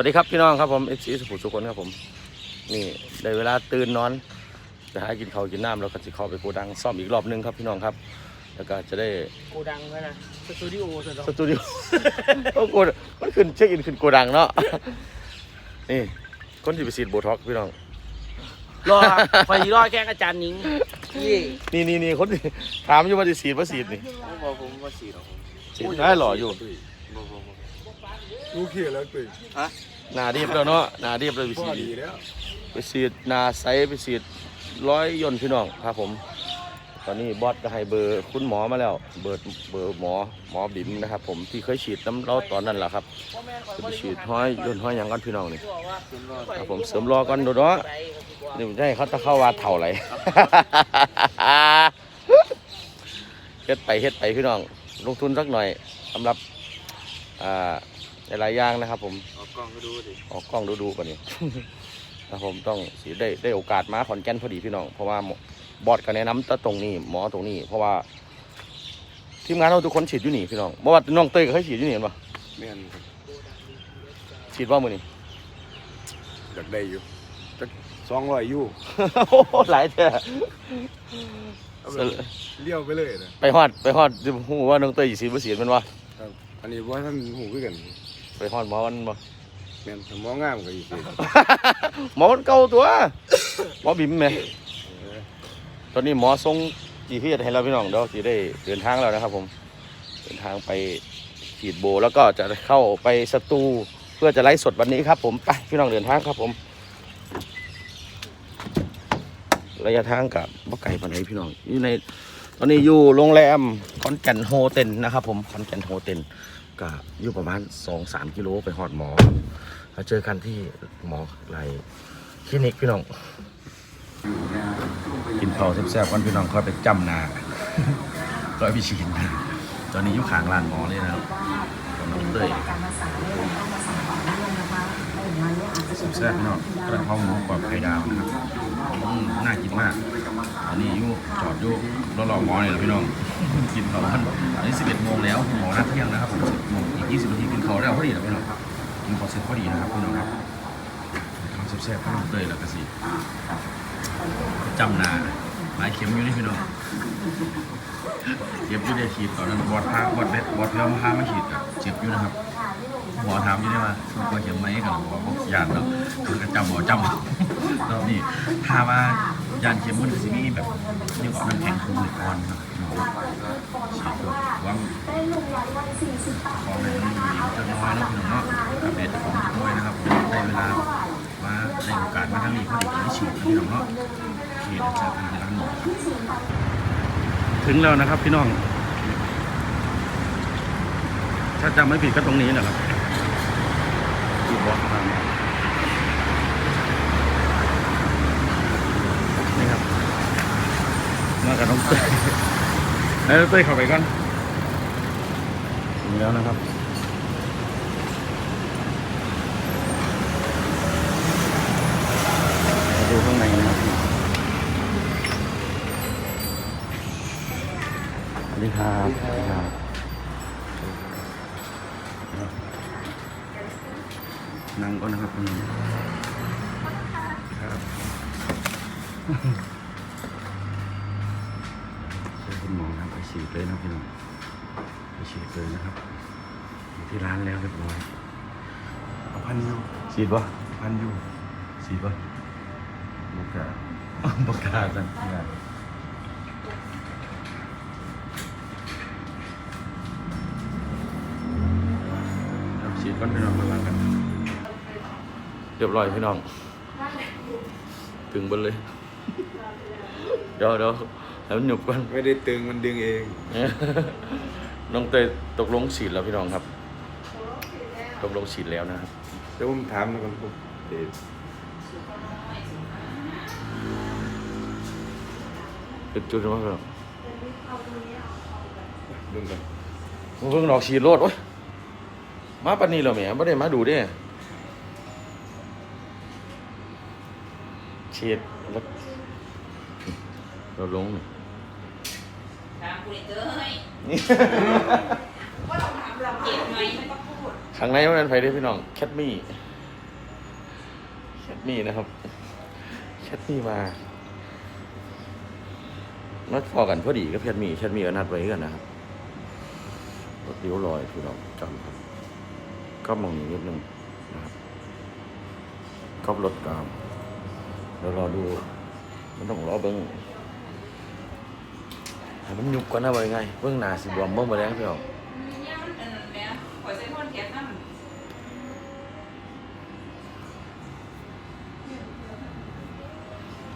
วัสดีครับพี่น้องครับผมเอฟซีสุขุมสุคนครับผม นี่ได้เวลาตื่นนอนไปหากินข้าวกินน้ำแล้วก็จะเข้าไปโกดังซ่อมอีกรอบนึงครับพี่น้องครับ แล้วก็จะได้โกดังแล้วนะสตูดิโอสุดสตูดิโอโอ้โกดมันขึ้นเช็คอินขึ้นโกดังเนาะนี่คนที่ไปฉีดโบท็อกซ์พี่น้องรอไฟรอแกล้งอาจารย์หนิงนี่นี่นี่นี่คนที่ถามอยู่ว่าจะฉีดว่าฉีดนี่ผมบอกผมว่าสีหรอกผมฉีดได้หล่ออยู่ บอกบอกบอกรู้เขียนแล้วตื่นหนาเรียบแล้วเนาะหนาเรียบเลยไปพ่อฉีดดีแล้วไปฉีดหนาไซส์ไปฉีดร้อยยนต์พี่น้องครับผม ตอนนี้บอสก็ให้เบอร์คุณหมอมาแล้ว เบอร์เบอร์หมอหมอบิมนะครับ ผมที่เคยฉีดน้ำเราตอนนั้นแหละครับจะไปฉีดห้อยยนต์ห้อยหยังกันพี่น้องนี่คุณว่าครับผมเสริมรอก่อนดูเนาะนี่ผมจะให้เขาตะเข้าว่าเท่าไหรเฮ็ดไปเฮ็ดไปพี่น้อง ลงทุนสักหน่อยสำหรับอ่า หลายๆอย่างนะครับ ผมเอากล้องให้ดูดิออกกล้องดูดูๆก่อนนี่ครับผมต้องสิได้ได้โอกาสมาขอนแก่นพอดีพี่น้องเพราะว่าหมอบอดก็แนะนำแตตรงนี้หมอตรงนี้ เพราะว่าทีมงานเราทุกคนฉีดอยู่นี่พี่น้องเมื่อว่าน้องเต้ยก็เคยฉีดอยู่นี่เห็นปะแม่นครับฉีดว่ามือนี่อยากได้อยู่จักสองร้อยอยู่โอ้โหหลายเท่าเอาแบบเลี้ยวไปเลยนะ ไปฮอดไปฮอดจะหูว่าน้องเต้ยฉีดบ่ฉีดแมันวะครับอันนี้ว่าท่านหูคือกัน ไปฮอดหมอกันบ่ แม่นถ้ามองงามก็อีกสิหมอคนเก่าตัว หมอบิมแหม่ตอนนี้หมอทรงจีพีให้เราพี่น้องเดี๋ยวสิได้เดินทางแล้วนะครับ ผม เดินทางไปฉีดโบแล้วก็จะเข้าไปสตูเพื่อจะไลฟ์สดวันนี้ครับ ผมไปพี่น้องเดินทางครับ ผม ระยะทางกับบ่ไก่ปานไหนพี่น้องอยู่ใน ตอนนี้อยู่โรงแรมคอนแก่นโฮเทลนะครับ ผมคอนแก่นโฮเทล ก็อยู่ประมาณ 2-3 กิโลไปฮอดหมอครับแล้วเจอกันที่หมอไรคลินิกพี่น้อง กินข้าวแซ่บๆกันพี่น้องค่อยไปจำนาก็ไปฉีดนาตอนนี้อยู่ข้างร้านหมอเลยนะครับของน้องเต้ยแซ่บๆพี่น้องกระเพราหมูกรอบไข่ดาวนะครับอืมน่ากินมาก อันนี้อยู่จอดอยู่รอรอหมอเนี่ยแหละพี่น้องกินข้าวกันอันนี้ 11โมงแล้วหมอนัดเที่ยงนะครับผม10โมงอีก 20นาทีกินข้าวแล้วพอดีแล้วพี่น้องกินข้าวเสร็จพอดีนะครับพี่น้องครับข้าวแซ่บๆพี่น้องเต้ยแล้วก็สิจำหนาหลายเข็มอยู่นี่พี่น้องเจ็บอยู่ได้ฉีดตอนนั้นบอดพาบอดเบ็ดบอดเพื่อมาพามาฉีดอะเจ็บอยู่นะครับหมอถามอยู่ได้ว่าคุณกลัวเข็มไหมกับหมอบอกยานเนาะคือก็จำหมอจำรอบนี้ถ้ามา ยานเข็มมันก็สิมีแบบนี่ก็น้ำแข็งคุมหรือก้อนครับหมอฉีดตัวว่างของในนี้จะน้อยเนาะพี่น้องเนาะกับเด็ดของน้อยนะครับได้เวลามาได้โอกาสมาทางนี้พอดีที่ฉีดพี่น้องเนาะโอเคเดี๋ยวเจอกันที่ร้านหมอถึงแล้วนะครับพี่น้อง ถ้าจำไม่ผิดก็ตรงนี้แหละครับที่บอสมานี่ครับ มา กับน้องเต้ยแล้วน้องเต้ยเข้าไปก่อนถึงแล้วนะครับมาดูข้างในนะครับสวัสดีครับสวัสดีครับนั่งก่อนนะครับคุณครับ ฉีดเลยนะพี่น้องไปฉีดเลยนะครับอยู่ที่ร้านแล้วเรียบร้อยเอาพันยูฉีดปะพันยูฉีดปะบุกกะประกาศกันเนี่ยครับฉีดก้อนพี่น้องมาล้างกัน เรียบร้อยพี่น้อง ถึงบนเลย เดี๋ยวเดี๋ยว ให้มันหยุบก่อน ไม่ได้ตึงมันดึงเอง น้องเตยตกลงฉีดแล้วพี่น้องครับ ตกลงฉีดแล้วนะครับเดี๋ยวผมถามแล้วกันผมเดี๋ยวเป็นจุดว่าพี่น้องดูกันมึงเพิ่งดอกฉีดโลดโอ้ยมาปันนี้เหรอแหม่ไม่ได้มาดูเด้ฉีดแล้วเราลงนี่ถามคุณเต้ยนี่เจ็บไหมไม่ต้องพูดข้างในมันเป็นไฟได้พี่น้องแคทมี่มี่นะครับแชทมี่มานัดพอกันพอดีก็แชทมี่แชทมี่ก็นัดไว้กันนะครับรถเลี้ยวลอยคือเราจำครับก็มองนี้นิดนึงนะครับก็รถกลางเดี๋ยวรอดูมันต้องรอเบิ้งให้ มันยุบก่อนนะว่ายังไงเบิ้งหนาสิบวมเบิ้งมาแล้วพี่น้องเนี่ยมันเป็นแบบเนี้ยขอก๊สนั่น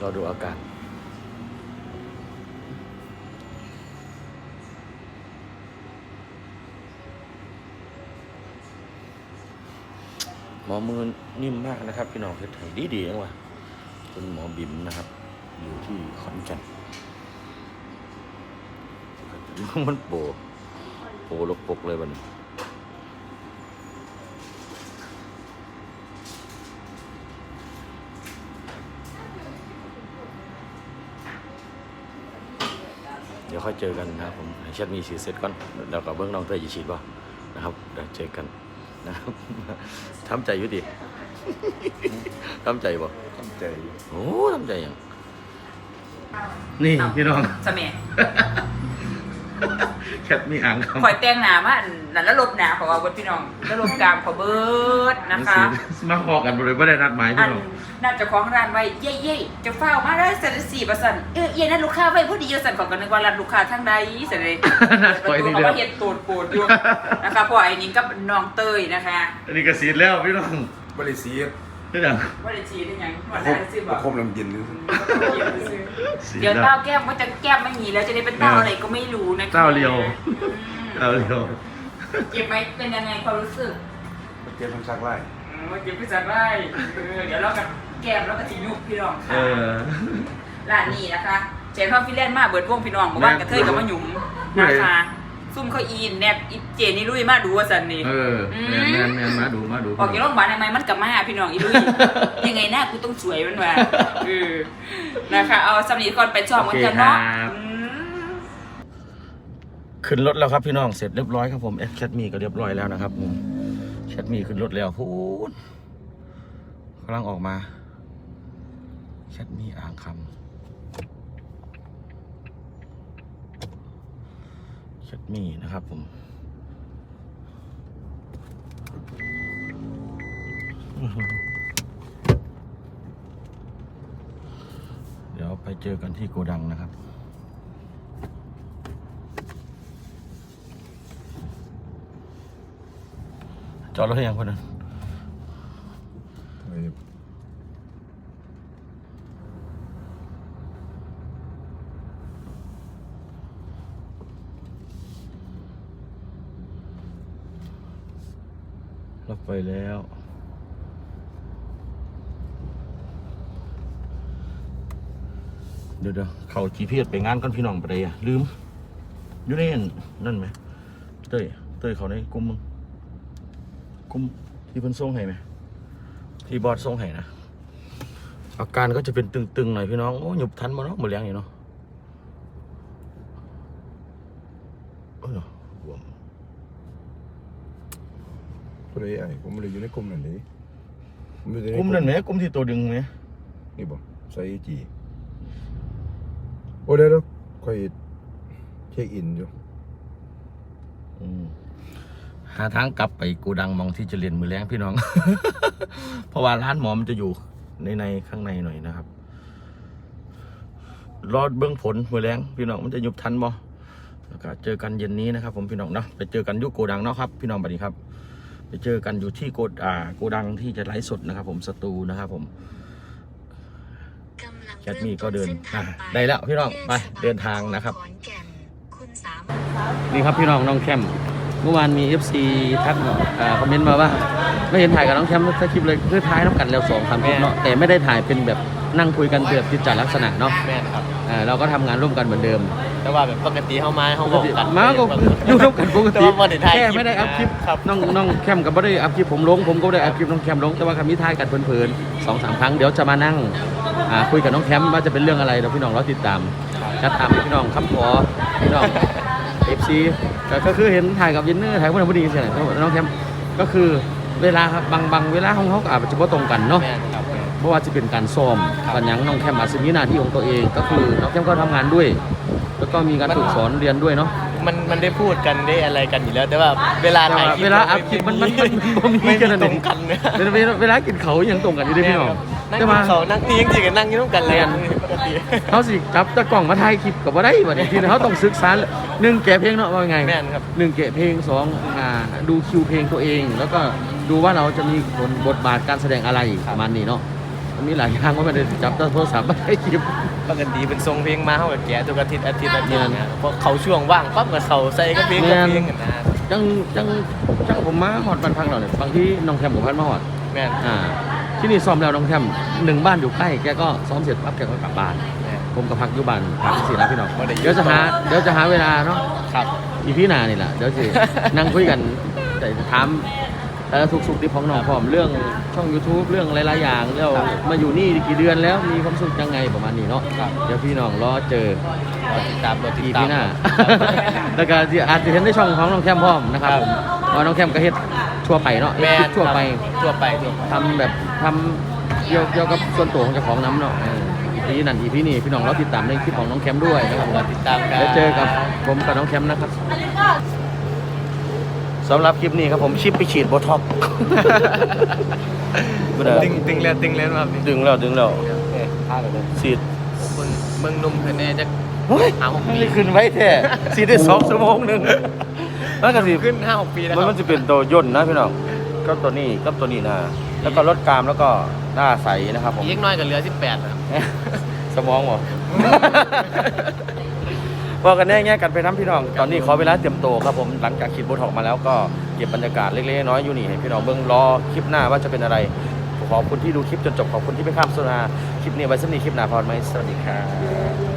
รอดูอาการหมอมือนิ่มมากนะครับ พี่น้องเฮ็ดไทยดีดีๆนะวะคุณหมอบิมนะครับ อยู่ที่ขอนแก่น มันโปโปลกปกเลยวันนี้เดี๋ยวค่อยเจอกันนะครับผมให้เชัดมีฉีดเสร็จก่อนแล้วก็เบื้องน้องเตยจะฉีดป่ะนะครับเดี๋ยวเจอกันนะครับทำใจอยู่ดิทำใจบ่ทำใจอยู่โอ้ทำใจยังนี่พี่น้องสมัย แคทมีอ่างคำคอยแต่งหนามาอันนั่นแล้วลบหนาเพราะว่าบนพี่น้องแล้วลบกลางขอเบิร์ดนะคะ มาพอกันบริเวณได้นัดหมายอัพี่นน้องน่าจะของร้านไว้เย่เย่จะเฝ้ามาได้สันสี่เปอร์เซ็นต์เอ้ยเย่นั่นลูกค้าไว้พอดีอยู่สันของกันนึกว่าร้านลูกค้าทั้งใดเสร็จเลยนัดประคอยตูนี่เขาเดียวก็เห็ดตูดปูดอยู่นะคะเพราะไอ้นิ้งกับน้องเตยนะคะอันนี้ก็สีดแล้วพี่น้องบริสีทนี่ดังว่าได้ชีได้ยังปว่าระคได้บซื้อปบอระกคบลำเย็นเลยสีด เดี๋ยวแล้วเต้าแก้มว่าจะแก้มไม่มีแล้วจะได้เป็นเต้าอะไรก็ไม่รู้นะคะเต้าเรียวอืมเอาเดียวเก็บไหมเป็นยังไงความรู้สึกเก็บทั้งชักไล่อืมว่าเก็บไปจัดไร่เออเดี๋ยวเรากับแก้มแล้วก็จะยุบพี่น้องเอค่ะอร้านนี้นะคะเจนพ่อฟิเลนมาเบิดวงพี่น้องบอกว่ากระเทยกับมะหยุมนะคะ ซุ่มเขาอีนแนบอีเจนี่ลุยมาดูว่าสันนี่ เออแมนแมนแมนมาดูมาดูออกจากโรงพยาบาลทำไมมันกลับมาหาพี่น้องอีลุย ยังไงหน้ากูต้องสวยมันว่าเออนะคะ เอาสำนีก่อนไปชอบกันกันเนาะอืมขึ้นรถแล้วครับพี่น้องเสร็จเรียบร้อยครับผมแอดแคทมีก็เรียบร้อยแล้วนะครับผมแคทมีขึ้นรถแล้วพูดกำลังออกมาแคทมีอ่างคำ แคทมีนะครับผมเดี๋ยวไปเจอกันที่โกดังนะครับ จอดรถยังคนนั้น ไป รถ ไปแล้ว เดี๋ยวเดี๋ยวเขาจีพีไปงานก่อนพี่น้องไปเลยอะลืมอยู่ในนนั่นไหมเต้ยเต้ยเขาในกลุ่มมึงกลุ่มที่เพิ่นส่งให้ไหมที่บอสส่งให้นะอาการก็จะเป็นตึงๆหน่อยพี่น้องโอ้หยุบทันมาเนาะมือเลี้ยงอยู่เนาะเออรวม ก็เลยไอ้ผมไม่ได้อยู่ในกลุ่มนั่นเลยผมอยู่ในกลุ่มนั่นไหมกลุ่มที่ตัวดึงไหมนี่บอกใส่จีโอ้เดี๋ยวเดี๋ยวค่อยเช็คอินอยู่อืมหาทางกลับไปกูดังมองที่จะเรียนมือแรงพี่น้อง เพราะว่าร้านหมอมันจะอยู่ในในข้างในหน่อยนะครับ รอเบื้องผลมือแรงพี่น้องมันจะยุบทันบ่แล้วก็เจอกันเย็นนี้นะครับ ผมพี่น้องเนาะไปเจอกันอยุโกดังเนาะครับ พี่น้องบัดนี้ครับ ไปเจอกันอยู่ที่โกดอ่าโกดังที่จะไลฟ์สดนะครับ ผมสตูนะครับ ผมแคทมีก็เดินอะอะได้ได้แล้แล้ววพี่พี่น้น้อองงไปไปเดิเดินนทาทางงนะนะคครัรับบนี่ครับพี่น้องน้องแคมเมื่อวานมี FC ทักมาอ่าคอมเมนต์มาว่า ไม่เห็นถ่ายกับน้องแคมสักคลิปเลยคือถ่ายน้ำกันแล้วสองสามคลิปเนาะแต่ไม่ได้ถ่ายเป็นแบบ นั่งคุยกันแบบกิจจาลักษณะเนาะแม่นครับ อ่าเราก็ทำงานร่วมกันเหมือนเดิมแต่ว่าแบบปกติเข้ามาเขาบอกกันมาก็อยู่ร่วมกันปกแต่ติว่าบ่ได้ถ่ายแค่คลิปไม่ได้อัพคลิปครับน้องน้องแคมกับไม่ได้อัพคลิปผมลงผมก็ไม่ได้อัพคลิปน้องแคมลงแต่ว่าคำนี้ถ่ายกันเพลินๆสองสามครั้งเดี๋ยวจะมานั่งอ่าคุยกับน้องแคมว่าจะเป็นเรื่องอะไรเราพี่น้องเราติดตามชัดตามพี่น้องคำขอพี่น้อง เอฟซีก็คือเห็นถ่ายกับยินเนอร์ถ่ายกับผู้นำผู้ดีใช่ไหมน้องแคมก็คือเวลาครับบางบางเวลาของเขาก็อาจจะไม่ตรงกันเนาะ แม่นครับแม่น เพราะว่าจะเป็นการซ้อมกันยังน้องแคมอาจจะมีหน้าที่ของตัวเอง ก็คือน้องแคมก็ทำงานด้วย แล้วก็มีการฝึกสอนเรียนด้วยเนาะมันมันได้พูดกันได้อะไรกันอยู่แล้วแต่ว่าเวลาถ่ายคลิปเวลาอัพคลิปมันมันมันมันบ่มีไม่แค่นั้นตเอรงงกันเนี่ยเวลาเวลาเวลากินเขายังตรงกันอยู่เด้พี่น้องนั่งแต่กิว่านเขานั่งนี่ยังจีกันนั่งอยืนกันเลยแม่นปกติเขาสิจับตะกล้องมาถ่ายคลิปกับว่าได้บัดนี้ทีนี้เขาต้องศึกษาหนึ่งแกะเพลงเนาะว่าไงแม่นครับหนึ่งแกะเพลงสองอ่าดูคิวเพลงตัวเอง แล้วก็ดูว่าเราจะมีบทบทบาทการแสดงอะไรประมาณนี้เนาะ มันมีหลายอย่างว่าไม่ได้จับแต่โทรศัพท์มาถ่ายคลิปปกติเป็นทรงเพลงมาเขาแบบแกะทุกอาทิตย์อาทิตย์อาทิตย์แม่นเนี่ยพอเขาช่วงว่างปั๊บก็เขาใส่ก็เพลงก็เพลงกันนะจังจังจังผมมาหอดบันพังเราเนี่ยบางที่น้องแคมกับพันมาหอดแม่นอ่าที่นี่ซ้อมแล้วน้องแคมหนึ่งบ้านอยู่ใกล้แกก็ซ้อมเสร็จปั๊บแกก็กลับบ้านแม่นผมกับพักอยู่บ้านพักสินะพี่น้องบ่ได้อยู่เดี๋ยวจะหาเดี๋ยวจะหาเวลาเนาะครับอีพี่นานี่แหละเดี๋ยวสินั่งคุยกันแต่ถาม เออทุกสุขดิบของน้องพร้อมเรื่องช่อง YouTube เรื่องหลายๆอย่างแล้วมาอยู่นี่กี่เดือนแล้วมีความสุขยังไงประมาณนี้เนาะครับ เดี๋ยวพี่น้องรอเจอรอติดตามรอติดอีตามพี่หน้า แล้วก็ที่อาจจะเห็นในช่องของน้องแคมพร้อมนะครับครับ ผมเพราะน้องแคมก็เฮ็ดทั่วไปเนาะแม่เฮ็ดนทั่วไป ครับทั่วไปทั่วไป ทำแบบทำเกี่ยวเกี่ยวกับส่วนตัวของเจ้าของน้ำเนาะเอออีพีนั่นอีพีนี่พี่น้องรอติดตามในคลิปของน้องแคมด้วยนะครับรอติดตามกัน แล้วเจอกับผมกับน้องแคมนะครับ สำหรับคลิปนี้ครับผมชิปไปฉีดโบท็อกซ์ บ่ได้ตึงตึงแล้วตึงแล้วครับนี่ดึงแล้วดึงแล้วโอเคพาไปเลยฉีดคนเมืองนุ่มคือแน่จะ เฮ้ยหาหกปีนี่ขึ้นไว้แท้ฉีดได้สองชั่วโมงหนึงมันก็สิขึ้นห้าหกปีแล้วมันคมัรันบจะเป็นตัวย่นนะพี่น้องก็ตัวนี้ก็ตัวนี้นะแล้วก็ลดกรามแล้วก็หน้าใสนะครับผม อีกน้อยกับเหลือสิบแปดนะครับ สมองเหรอ พอกันแน่แง่กันไปน้ำพี่น้อง ตอนนี้ขอเวลาเตรียมตัวครับผมหลังจากคลิปโบท็อกมาแล้วก็เก็บบรรยากาศเล็กๆน้อยๆอยู่นี่ให้พี่น้องเบื้องรอคลิปหน้าว่าจะเป็นอะไรขอบคุณที่ดูคลิปจนจบขอบคุณที่ไม่ข้ามโซนาคลิปนี้ไว้สำหรับคลิปหน้าพอไหมสวัสดีครับ